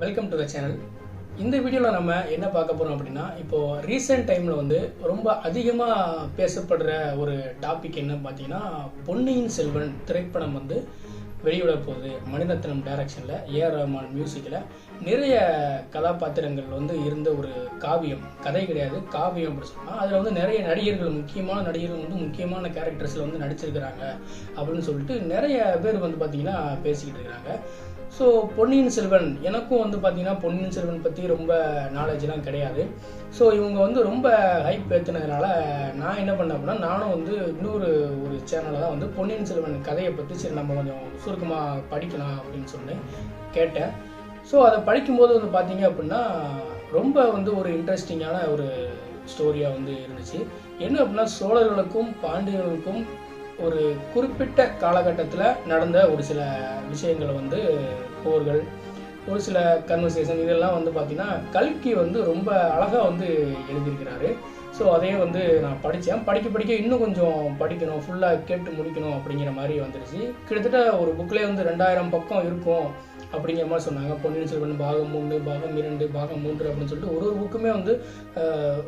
Welcome to the channel இந்த வீடியோவில் நம்ம என்ன பார்க்க போகிறோம் அப்படின்னா இப்போது ரீசெண்ட் டைமில் வந்து ரொம்ப அதிகமாக பேசப்படுற ஒரு டாபிக் என்ன பார்த்தீங்கன்னா பொன்னியின் செல்வன் திரைப்படம் வந்து வெளியிட போகுது. மணிரத்னம் டைரக்ஷனில் ஏஆர் ரஹ்மான் மியூசிக்கில் நிறைய கதாபாத்திரங்கள் வந்து இருந்த ஒரு காவியம். கதை கிடையாது காவியம் அப்படின்னு சொன்னால் அதில் வந்து நிறைய நடிகர்கள் முக்கியமான நடிகர்கள் வந்து முக்கியமான கேரக்டர்ஸில் வந்து நடிச்சிருக்கிறாங்க அப்படின்னு சொல்லிட்டு நிறைய பேர் வந்து பார்த்தீங்கன்னா பேசிக்கிட்டு இருக்கிறாங்க ஸோ பொன்னியின் செல்வன் எனக்கும் வந்து பார்த்தீங்கன்னா பொன்னியின் செல்வன் பற்றி ரொம்ப நாலேஜ்லாம் கிடையாது. ஸோ இவங்க வந்து ரொம்ப ஹைப் ஏற்றுனதுனால நான் என்ன பண்ணேன் அப்படின்னா நானும் வந்து இன்னொரு ஒரு சேனலில் தான் வந்து பொன்னியின் செல்வன் கதையை பற்றி சரி நம்ம கொஞ்சம் சுருக்கமாக படிக்கலாம் அப்படின்னு சொன்னேன் கேட்டேன். ஸோ அதை படிக்கும்போது வந்து பார்த்தீங்க அப்படின்னா ரொம்ப வந்து ஒரு இன்ட்ரெஸ்டிங்கான ஒரு ஸ்டோரியாக வந்து இருந்துச்சு. என்ன அப்படின்னா சோழர்களுக்கும் பாண்டியர்களுக்கும் ஒரு குறிப்பிட்ட காலகட்டத்தில் நடந்த ஒரு சில விஷயங்களை வந்து போர்கள் ஒரு சில கன்வர்சேஷன் இதெல்லாம் வந்து பார்த்திங்கன்னா கல்கி வந்து ரொம்ப அழகாக வந்து எழுதியிருக்கிறாரு. ஸோ அதையே வந்து நான் படித்தேன் படிக்க படிக்க இன்னும் கொஞ்சம் படிக்கணும் ஃபுல்லாக கேட்டு முடிக்கணும் அப்படிங்கிற மாதிரி வந்துருச்சு. கிட்டத்தட்ட ஒரு புக்கிலே வந்து ரெண்டாயிரம் பக்கம் இருக்கும். அப்படிங்கிற மாதிரி சொன்னாங்க. பொன்னியின் செல்வன் பாகம் மூணு பாகம் இரண்டு பாகம் மூன்று அப்படின்னு சொல்லிட்டு ஒரு ஒரு புக்குமே வந்து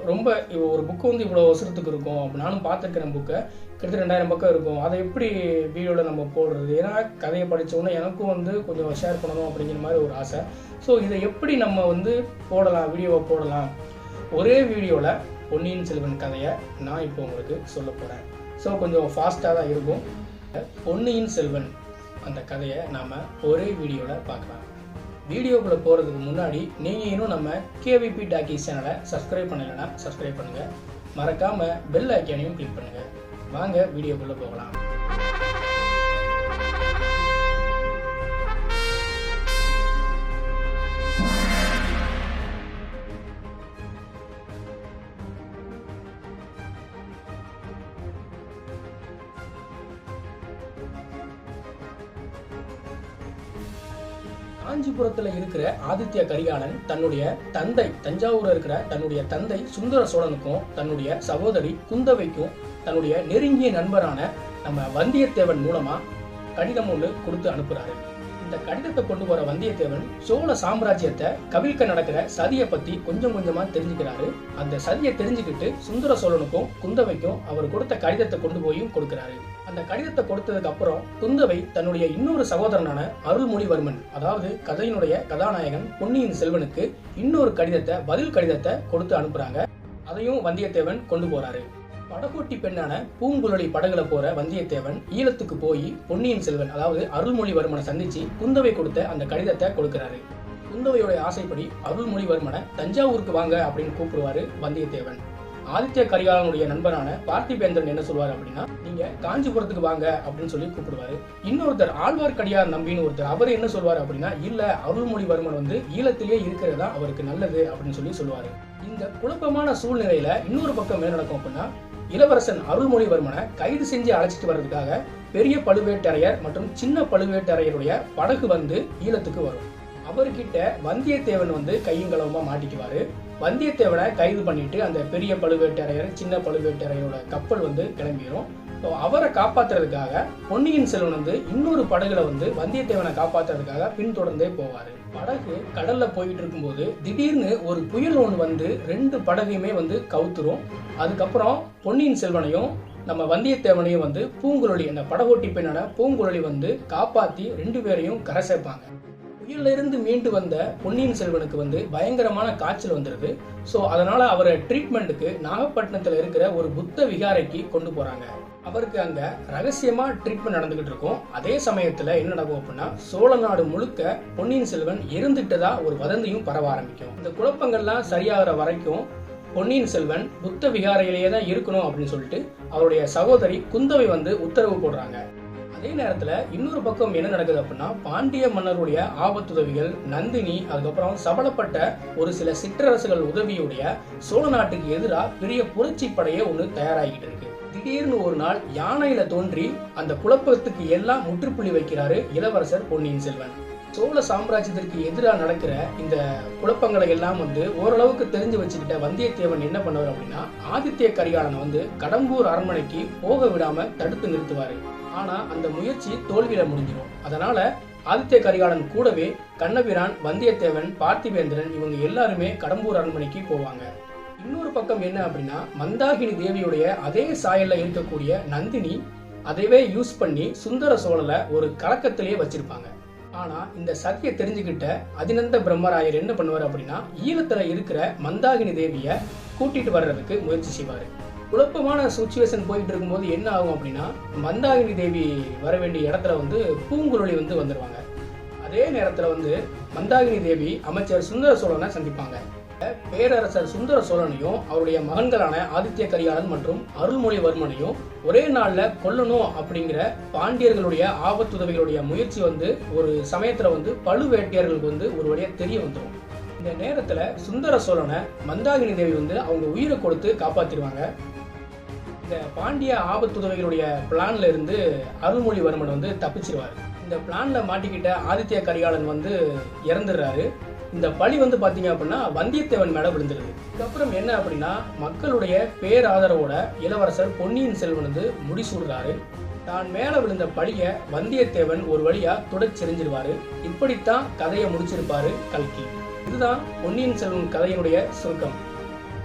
ரொம்ப இவ- ஒரு புக்கு வந்து இவ்வளோ வருஷத்துக்கு இருக்கும். அப்படி நானும் பார்த்துருக்கிறேன் புக்கை கிட்டத்தட்ட ரெண்டாயிரம் பக்கம் இருக்கும். அதை எப்படி வீடியோவில் நம்ம போடுறது? ஏன்னா கதையை படித்தோன்னே எனக்கும் வந்து கொஞ்சம் ஷேர் பண்ணணும் அப்படிங்கிற மாதிரி ஒரு ஆசை. ஸோ இதை எப்படி நம்ம வந்து போடலாம்? வீடியோவை போடலாம்? ஒரே வீடியோவில் பொன்னியின் செல்வன் கதையை நான் இப்போ உங்களுக்கு சொல்ல போகிறேன் ஸோ கொஞ்சம் ஃபாஸ்ட்டாக தான் இருக்கும். பொன்னியின் செல்வன். அந்த கதையை நாம் ஒரே வீடியோவில் பார்க்கலாம். வீடியோக்குள்ளே போகிறதுக்கு முன்னாடி நீங்கள் இன்னும் நம்ம கேவிபி டாக்கி சேனலை சப்ஸ்கிரைப் பண்ணலைன்னா சப்ஸ்கிரைப் பண்ணுங்கள் மறக்காமல் பெல் ஐக்கானையும் கிளிக் பண்ணுங்கள் வாங்க வீடியோக்குள்ளே போகலாம். காஞ்சிபுரத்துல இருக்கிற ஆதித்ய கரிகாலன் தன்னுடைய தந்தை தஞ்சாவூர்ல இருக்கிற தன்னுடைய தந்தை சுந்தர சோழனுக்கும் தன்னுடைய சகோதரி குந்தவைக்கும் தன்னுடைய நெருங்கிய நண்பரான நம்ம வந்தியத்தேவன் மூலமா கடிதம் ஒன்று கொடுத்து அனுப்புறாரு. இந்த கடிதத்தை கொண்டு வர வந்தியத்தேவன் சோழ சாம்ராஜ்யத்தை கவிழ்க்க நடக்கிற சதியை பத்தி கொஞ்சம் கொஞ்சமா தெரிஞ்சுக்கிறாரு. அந்த சதியை தெரிஞ்சுக்கிட்டு சுந்தர சோழனுக்கும் குந்தவைக்கும் அவர் கொடுத்த கடிதத்தை கொண்டு போயும் கொடுக்கிறாரு. அந்த கடிதத்தை கொடுத்ததுக்கு அப்புறம் குந்தவை தன்னுடைய இன்னொரு சகோதரனான அருள்மொழிவர்மன் அதாவது கதையினுடைய கதாநாயகன் பொன்னியின் செல்வனுக்கு இன்னொரு கடிதத்தை பதில் கடிதத்தை கொடுத்து அனுப்புறாங்க. அதையும் வந்தியத்தேவன் கொண்டு போறாரு. படகோட்டி பெண்ணான பூங்குழலி படகுல போற வந்தியத்தேவன் ஈழத்துக்கு போய் பொன்னியின் செல்வன் அதாவது அருள்மொழிவர்மனை சந்திச்சு குந்தவை கொடுத்த அந்த கடிதத்தை கொடுக்கிறாரு. குந்தவையோட ஆசைப்படி அருள்மொழிவர்மனை தஞ்சாவூருக்கு வாங்க அப்படின்னு கூப்பிடுவாரு வந்தியத்தேவன். ஆதித்ய கரிகாலனுடைய நண்பரான பார்த்திபேந்திரன் என்ன சொல்லுவார் அப்படின்னா நீங்க காஞ்சிபுரத்துக்கு வாங்க அப்படின்னு சொல்லி கூப்பிடுவாரு. இன்னொருத்தர் ஆழ்வார்க்கடியார் நம்பின்னு ஒருத்தர் அவர் என்ன சொல்வார் அப்படின்னா இல்ல அருள்மொழிவர்மன் வந்து ஈழத்திலேயே இருக்கிறதா அவருக்கு நல்லது அப்படின்னு சொல்லி சொல்லுவாரு. இந்த குழப்பமான சூழ்நிலையில இன்னொரு பக்கம் என்ன நடக்கும் அப்படின்னா இளவரசன் அருள்மொழிவர்மனை கைது செஞ்சு அழைச்சிட்டு வர்றதுக்காக பெரிய பழுவேட்டரையர் மற்றும் சின்ன பழுவேட்டரையருடைய படகு வந்து ஈழத்துக்கு வரும். அவர்கிட்ட வந்தியத்தேவன் வந்து கையுங்களவுமா மாட்டிக்குவாரு. வந்தியத்தேவனை கைது பண்ணிட்டு அந்த பெரிய பழுவேட்டரையர் சின்ன பழுவேட்டரையரோட கப்பல் வந்து கிளம்பிடும் ஸோ அவரை காப்பாத்துறதுக்காக பொன்னியின் செல்வன் வந்து இன்னொரு படகுல வந்து வந்தியத்தேவனை காப்பாத்துறதுக்காக பின்தொடர்ந்தே போவார். படகு கடல்ல போயிட்டு இருக்கும்போது திடீர்னு ஒரு புயல் ஒன்று வந்து ரெண்டு படகையுமே வந்து கவுத்துரும். அதுக்கப்புறம் பொன்னியின் செல்வனையும் நம்ம வந்தியத்தேவனையும் வந்து பூங்குழலி அந்த படகோட்டி பெண்ணான பூங்குழலி வந்து காப்பாத்தி ரெண்டு பேரையும் கரை சேர்ப்பாங்க. புயலிருந்து இருந்து மீண்டு வந்த பொன்னியின் செல்வனுக்கு வந்து பயங்கரமான காய்ச்சல் வந்துடுது ஸோ அதனால அவரை ட்ரீட்மெண்ட்டுக்கு நாகப்பட்டினத்தில் இருக்கிற ஒரு புத்த விகாரைக்கு கொண்டு போறாங்க. அவருக்கு அங்க ரகசியமா ட்ரீட்மெண்ட் நடந்துகிட்டு இருக்கும். அதே சமயத்துல என்ன நடக்கும் அப்படின்னா சோழ நாடு முழுக்க பொன்னியின் செல்வன் இருந்துட்டதா ஒரு வதந்தியும் பரவ ஆரம்பிக்கும். இந்த குழப்பங்கள்லாம் சரியாகிற வரைக்கும் பொன்னியின் செல்வன் புத்த விகாரையிலேயே தான் இருக்கணும் அப்படின்னு சொல்லிட்டு அவருடைய சகோதரி குந்தவை வந்து உத்தரவு போடுறாங்க. அதே நேரத்துல இன்னொரு பக்கம் என்ன நடக்குது அப்படின்னா பாண்டிய மன்னருடைய ஆபத்துதவிகள் நந்தினி அதுக்கப்புறம் சபலப்பட்ட ஒரு சில சிற்றரசுகள் உதவியுடைய சோழ நாட்டுக்கு எதிராக பெரிய புரட்சி படையே ஒன்று தயாராகிட்டு இருக்கு. திடீர்னு ஒரு நாள் யானையில தோன்றி அந்த குழப்பத்துக்கு எல்லாம் முற்றுப்புள்ளி வைக்கிறாரு இளவரசர் பொன்னியின் செல்வன். சோழ சாம்ராஜ்யத்திற்கு எதிராக நடக்கிற இந்த குழப்பங்களை எல்லாம் வந்து ஓரளவுக்கு தெரிஞ்சு வச்சுக்கிட்ட வந்தியத்தேவன் என்ன பண்ணுவார் அப்படின்னா ஆதித்ய கரிகாலனை வந்து கடம்பூர் அரண்மனைக்கு போக விடாம தடுத்து நிறுத்துவாரு. ஆனா அந்த முயற்சி தோல்வியில முடிஞ்சிடும் அதனால ஆதித்ய கரிகாலன் கூடவே கண்ணபிரான் வந்தியத்தேவன் பார்த்திவேந்திரன் இவங்க எல்லாருமே கடம்பூர் அரண்மனைக்கு போவாங்க. இன்னொரு பக்கம் என்ன அப்படின்னா மந்தாகினி தேவியுடைய அதே சாயல்ல இருக்கக்கூடிய நந்தினி அதைவே யூஸ் பண்ணி சுந்தர சோழலை ஒரு கலக்கத்திலேயே வச்சிருப்பாங்க. ஆனா இந்த சதியை தெரிஞ்சுக்கிட்ட அதினந்த பிரம்மராயர் என்ன பண்ணுவார் அப்படின்னா ஈழத்துல இருக்கிற மந்தாகினி தேவிய கூட்டிட்டு வர்றதுக்கு முயற்சி செய்வாரு. குழப்பமான சுச்சுவேஷன் போயிட்டு இருக்கும்போது என்ன ஆகும் அப்படின்னா மந்தாகினி தேவி வர வேண்டிய இடத்துல வந்து பூங்குழலி வந்து வந்துடுவாங்க அதே நேரத்தில் வந்து மந்தாகினி தேவி அமைச்சர் சுந்தர சோழனை சந்திப்பாங்க. பேரரசர் சுந்தர சோழனையும் அவருடைய மகன்களான ஆதித்ய கரிகாலன் மற்றும் அருள்மொழிவர்மனையும் ஒரே நாளில் கொல்லணும் அப்படிங்கிற பாண்டியர்களுடைய ஆபத்துதவிகளுடைய முயற்சி வந்து ஒரு சமயத்தில் வந்து பழுவேட்டையர்களுக்கு வந்து ஒரு வழியாக தெரிய வந்துடும் இந்த நேரத்தில் சுந்தர சோழனை மந்தாகினி தேவி வந்து அவங்க உயிரை கொடுத்து காப்பாற்றிடுவாங்க இந்த பாண்டிய ஆபத்துதவிகளுடைய பிளான்ல இருந்து அருள்மொழிவர்மன் வந்து தப்பிச்சிருவார். இந்த பிளான்ல மாட்டிக்கிட்ட ஆதித்ய கரிகாலன் வந்து இறந்துடுறாரு. இந்த பழி வந்து பார்த்தீங்க அப்படின்னா வந்தியத்தேவன் மேலே விழுந்துருது. இதுக்கப்புறம் என்ன அப்படின்னா மக்களுடைய பேராதரவோட இளவரசர் பொன்னியின் செல்வன் வந்து முடிசூடுறாரு. தான் மேலே விழுந்த பழியை வந்தியத்தேவன் ஒரு வழியாக துடைச்செறிஞ்சிருவாரு இப்படித்தான் கதையை முடிச்சிருப்பாரு கல்கி. இதுதான் பொன்னியின் செல்வன் கதையினுடைய சுருக்கம்.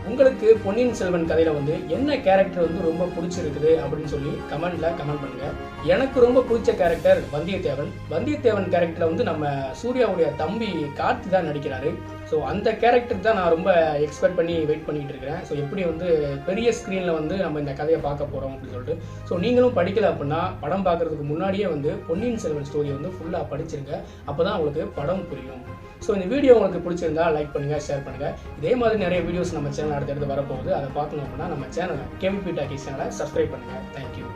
உங்களுக்கு பொன்னியின் செல்வன் கதையில் வந்து என்ன கேரக்டர் வந்து ரொம்ப பிடிச்சிருக்குது அப்படின்னு சொல்லி கமெண்டில் கமெண்ட் பண்ணுங்கள் எனக்கு ரொம்ப பிடிச்ச கேரக்டர் வந்தியத்தேவன். வந்தியத்தேவன் கேரக்டரில் வந்து நம்ம சூர்யாவுடைய தம்பி கார்த்தி தான் நடிக்கிறாரு. ஸோ அந்த கேரக்டர் தான் நான் ரொம்ப எக்ஸ்பெக்ட் பண்ணி வெயிட் பண்ணிகிட்டு இருக்கிறேன். ஸோ எப்படி வந்து பெரிய ஸ்க்ரீனில் வந்து நம்ம இந்த கதையை பார்க்க போகிறோம் அப்படின்னு சொல்லிட்டு. ஸோ நீங்களும் படிக்கல அப்படின்னா படம் பார்க்கறதுக்கு முன்னாடியே வந்து பொன்னியின் செல்வன் ஸ்டோரியை வந்து ஃபுல்லாக படிச்சிருங்க. அப்போ தான் உங்களுக்கு படம் புரியும். ஸோ இந்த வீடியோ உங்களுக்கு பிடிச்சிருந்தா லைக் பண்ணுங்கள் ஷேர் பண்ணுங்கள் இதே மாதிரி நிறைய வீடியோஸ் நம்ம சேனல் அடுத்தடுத்து வரப்போகுது. அதை பார்க்கணும் அப்படின்னா நம்ம சேனலை கேவிபி டாக்கி சேனலை சப்ஸ்கிரைப் பண்ணுங்கள் தேங்க்யூ